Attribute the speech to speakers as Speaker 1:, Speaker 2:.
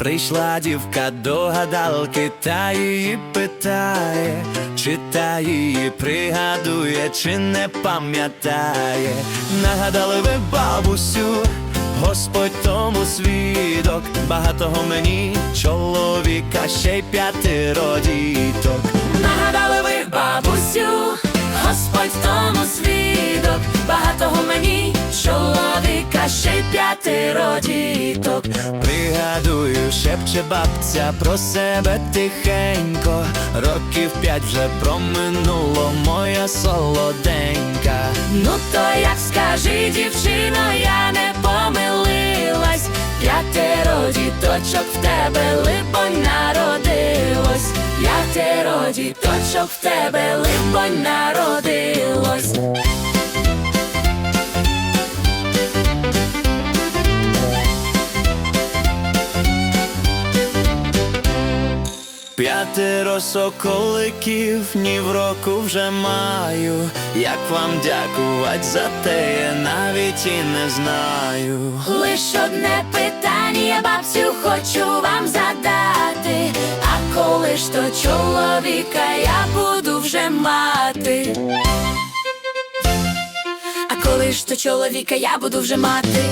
Speaker 1: Прийшла дівка до гадалки, та її питає, чи та її пригадує, чи не пам'ятає. Нагадали ви бабусю, Господь тому свідок, багатого мені чоловіка, ще й п'ятеро діток.
Speaker 2: Нагадали ви бабусю, Господь тому свідок, багатого мені чоловіка, ще й п'ятеро діток.
Speaker 1: Пригадую, шепче бабця про себе тихенько. Років п'ять вже проминуло, моя солоденька.
Speaker 2: Ну то як скажи, дівчино, я не помилилась, п'ятеро діточок в тебе либонь народилось, п'ятеро діточок в тебе либонь народилось.
Speaker 1: П'ятеро соколиків, ні в року вже маю. Як вам дякувати за те, я навіть і не знаю.
Speaker 2: Лиш одне питання, бабцю, хочу вам задати. А коли ж то чоловіка я буду вже мати? А коли ж то чоловіка я буду вже мати?